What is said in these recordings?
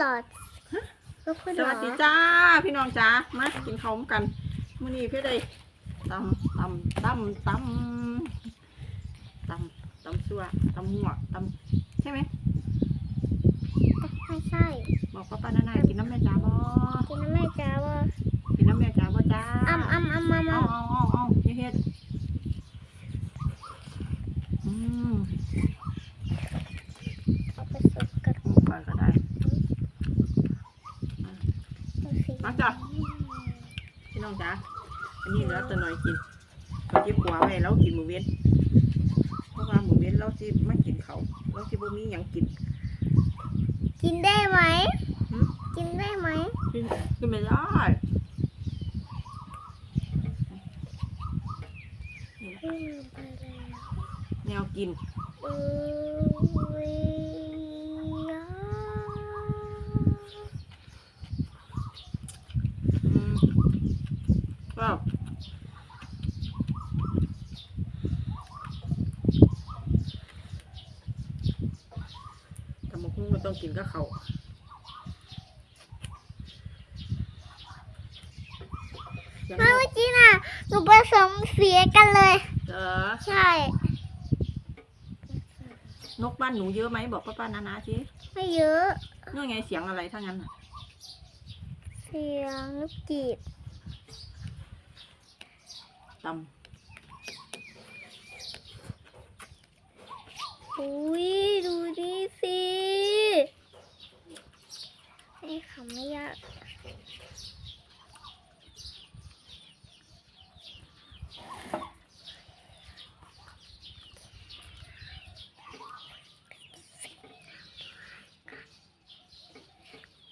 เหรอลูกพูดสเหรอวัสดีจ้าพี่น้องจ้ามากินข้าวกันมื้อนี้เพื่อได้ตำตำตำตำตำตำซัวตำหัวตำใช่ไหมไม่ใช่บอกป้าป้านานากินน้ำแม่จ้าบ่กินน้ำแม่จ้าว่า กินน้ำแม่จ้าบ่จ้า อ้ำอ้ำอ้ำอ้ำ เอา อ้ำ เอาเอาเอาเฮ็ดเฮ็ดอืม เอาไปสุกกัน ก่อนก็ได้ สิ มาจ้ะ พี่น้องจ้า อันนี้เหลือแต่หน่อยกินเราจิบปัวไว้แล้วกินหมูเว้นเพราะว่าหมูเว้นเราจิมากินเขาวเราจิบ่มีหยังกินกินได้ไหมหืมกินได้ไหม กินกินไม่ได้อืมไปแล้วแนวกิน เอออ่า อืมก็แต่หมกหุ้งมันต้องกินกับเขาวเมื่อกี้น่ะหนูผสมเสียกันเลยเออใช่ นกบ้านหนูเยอะไหมบอกป้าป้านานาสิไม่เยอะนู่นไงเสียงอะไรถ้างั้นน่ะเสียงลูกจีบตอุ้ยดูดิสิ ให้คำไม่ยาก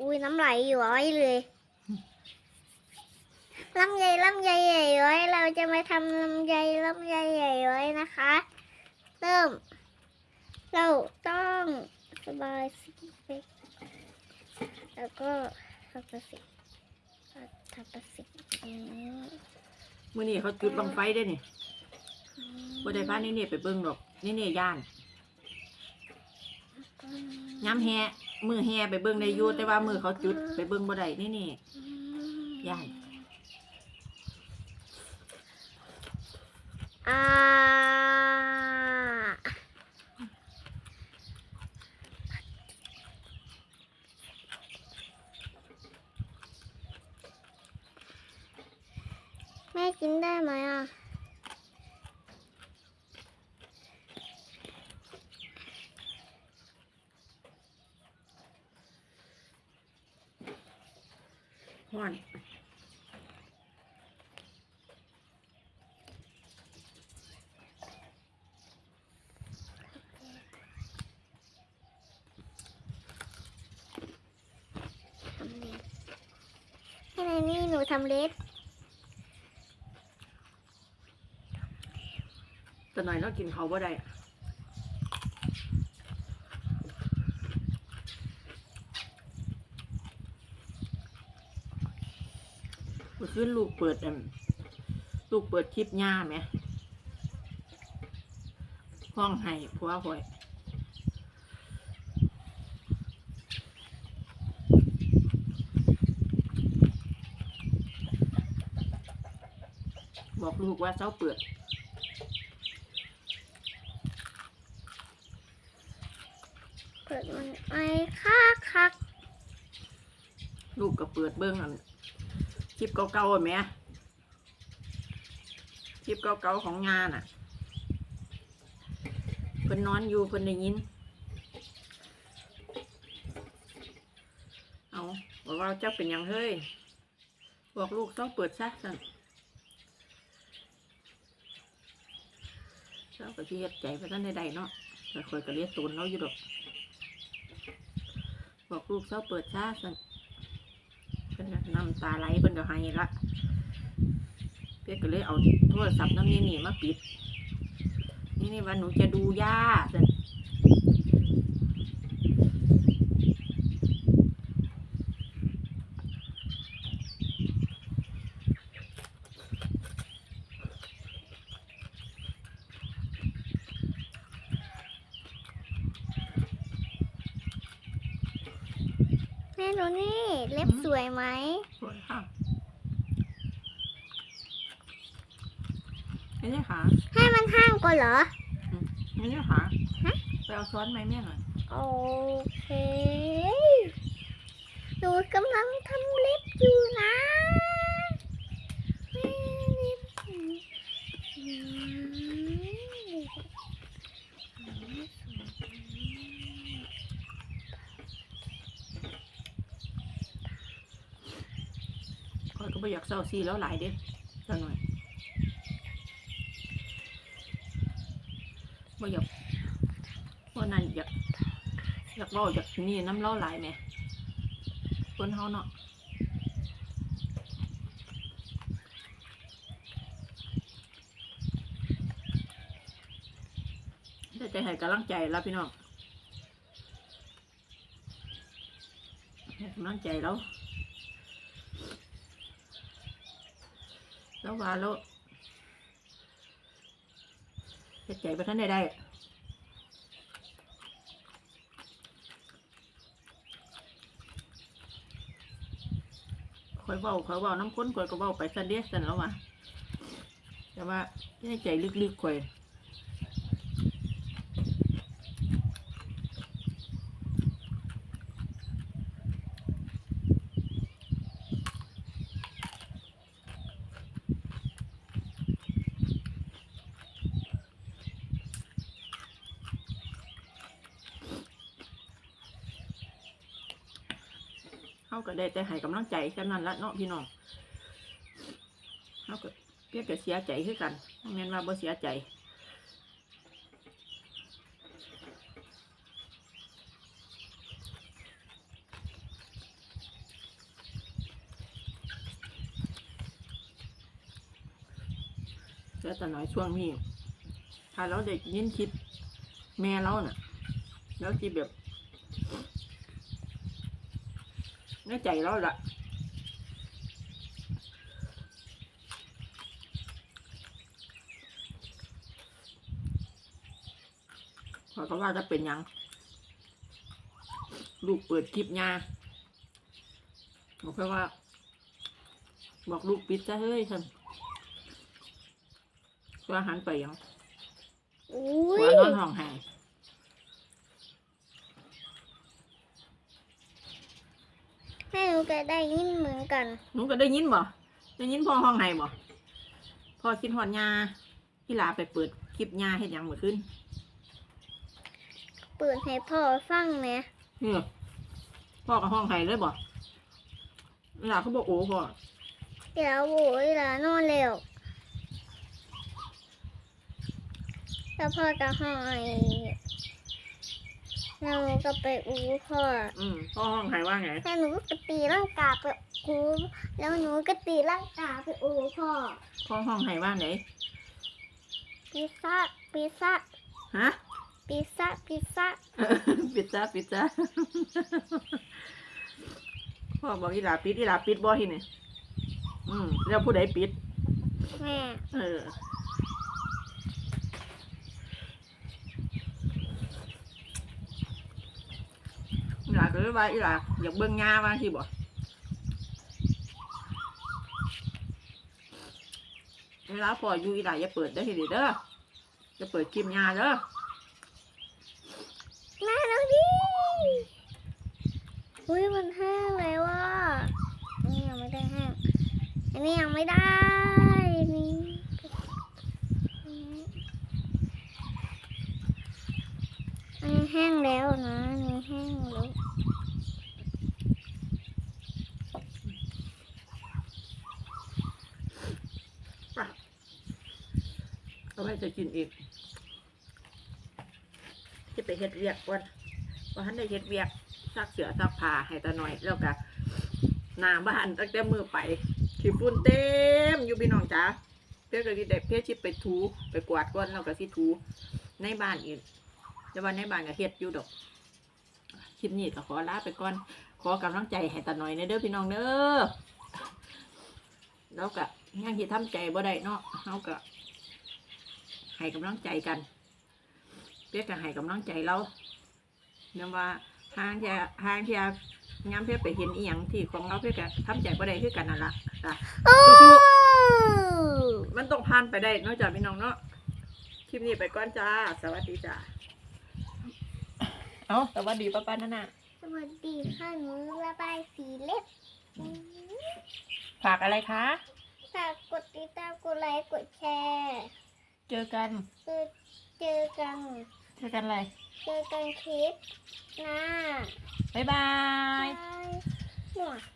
อุ้ยน้ำไหลย้อยเลยลำไยลำไยใหญ่ย้อย เราจะมาทำลำไยลำไยใหญ่ย้อยนะคะ เริ่ม เราต้องสบายสีไป แล้วก็ทำประสิทธิ์ทำประสิทธิ์อย่างนี้ำมื่อนี้เขาจุดบังไฟได้นี่บ่ได้พานี่เนี่ยไปเบิ่งหรอกนี่เนี่ยย่านย้ำแฮมือแฮไปเบิ่งได้อยู่แต่ว่ามือเขาจุดไปเบิ่งบ่ได้นี่นี่ย่านอ่าแม่กินได้ไหมอะ ฮ้อนทำเล็บให้ในนี่หนูทำเล็บแต่หน่อยเรากินเขาวบ่ได้อะเมื่อคืนลูกเปิดอันลูกเปิดคลิปย่าไหมห้องไห้ผัวหอยบอกลูกว่าเจ้าเปิดเปิดมันไอ้ค่าคักลูกก็เปิดเบิ้งอันค ลิปเก่าๆอะแหม่คลิปเก่าๆของงานอะเพิ่นนอนอยู่เพิ่นได้ยิน เอาบอกว่าเจ้าเป็นยังเฮ้ยบอกลูกต้องเปิดซะสั่นเจ้าก็ที่เฮ็ดใจไปท่านใดๆเนาะแต่คอยก็เรียกตูนเราอยู่ดอก บอกลูกเจ้าเปิดซะสั่น พิ่นนะน้ำตาไหลเพิ่นก็ให้ละเพื่อนก็เลยเอาโทรศัพท์น้ำนี่นี่มาปิด นี่นี่ว่าหนูจะดูย่าแต่ ม่ดูนี่เล็บสวยไหม สวยค่ะไม่ใช่ขาให้มันห้างก่อนเหรอ ไม่ใช่ขาฮะไปเอาช้อนไหมแม่หน่อยโอเค หนูกำลังทำเล็บอยู่นะแม่เล็บอืม ค อยก็ไม่อยากเศร้าซีแล้วหลายเด้จังหน่อยไม่อยากว่านั่นอยากอยากเล่าอยากนี่น้ำเล่าหลายไหมคนเฮาเนาะแต่ใจให้กำลังใจแล้วพี่น้องให้กำลังใจแล้ว แล้วว่าแล้วเห็ดใจไปท่านใดได้คอยเว้าคอยเว้าน้ำข้นคอยก็เว้าไปสันเดียสันแล้ววะแต่ว่าในใจลึกๆคอย เขาก็ได้แต่ให้กำลังใจแค่นั้นละเนาะพี่น้องเขาก็เพียงแต่เสียใจคือกันแม่นว่าบ่เสียใจแล้วแต่น้อยช่วงนี้ถ้าเราได้ยินคลิปแม่เราน่ะ แล้วที่แบบ ในใจเราละพอเขาว่าจะเป็นหยัง ลูกเปิดคลิปยาบอกแค่ว่า บอกลูกปิดซะเฮ้ยฉันว่าหันไปหยังอุ้ว่ายนอนห้องแหงแม่หนูก็ได้ยินเหมือนกัน หนูก็ได้ยินบ่ได้ยินพ่อห้องไห้บ่พ่อคิดหอดยาพี่ลาไปเปิดคลิปยาเฮ็ดหยังเมื่อคืนเปิดให้พ่อฟังเนี่ยเนี่ยพ่อกับห้องไห้เลยบ่พี่ลาเขาบอกโอ้พ่อเดี๋ยวโว้ยแล้วนอนเร็วแล้วพ่อจะห้องไอ้ แล้วหนูก็ไปอูพ่ออืมพ่อห้องไห้ว่าไง แล้วหนูก็ตีร่างกาไปอูแล้วหนูก็ตีร่างกาไปอูพ่อพ่อห้องไห้ว่าไหนพิซซ่าพิซซ่าฮะพิซซ่าพิซซ่าปิดจ้าปิดจ้าพ่อบอกอีหลาปิดอีหลาปิดบ่ที่นี่อืมแล้วผู้ใดปิดแม่เออ หลาก็เลยว่าอีหลาอยากเบิ่งงาว่าที่บ่เวลาพออยู่อีหลาอย่าเปิดได้ทีเดียวเด้อจะเปิดคลิปงาเด้อแม่ดูดิอุ้ยมันแห้งแล้วว่ะอันนี่ยังไม่ได้แห้งอันนี้ยังไม่ได้นนี่อันนี้แห้งแล้วนะอันนี้แห้งแล้ว เอาไว้ จะกินอีก จะไปเฮ็ดเวียกก่อนว่าทันได้เฮ็ดเวียกซักเสือซักผ้าให้ตาหน่อยแล้วก็หน้าบ้านตั้งแต่มือไปขี้ฝุ่นเต็มอยู่พี่น้องจ๋าเพื่อก็สิได้เพื่อชิไปถูไปกวาดก่อนแล้วก็สิถูในบ้านอีกแต่ว่าในบ้านก็เฮ็ดอยู่ดอกคลิปนี้ก็ขอลาไปก่อน ขอกำลังใจให้ตาหน่อยในเด้อพี่น้องเด้อแล้วก็ยังที่ทำใจบ่ได้เนาะเฮาก็ ให้กำลังใจกันเพื่อจะให้กำลังใจเราเนื่องว่าทางที่ทางที่ย้ำเพื่อไปเห็นอีหยังที่ของเราเพื่อกันทำใจบ่ได้คือกันนั่นละจ้ะโอ้สู้มันต้องผ่านไปได้เนอกจากพี่น้องเนาะคลิปนี้ไปก่อนจ้า สวัสดีจ้าเอาสวัสดีป้าป้านานาสวัสดีค่ะหนูระบายสีเล็บฝากอะไรคะ ฝากกดติดตาม กดไลค์ กดแชร์ เจอกันคือเจอกัน เจอกันอะไร เจอกันคลิปหน้าบ๊ายบายบายหมวก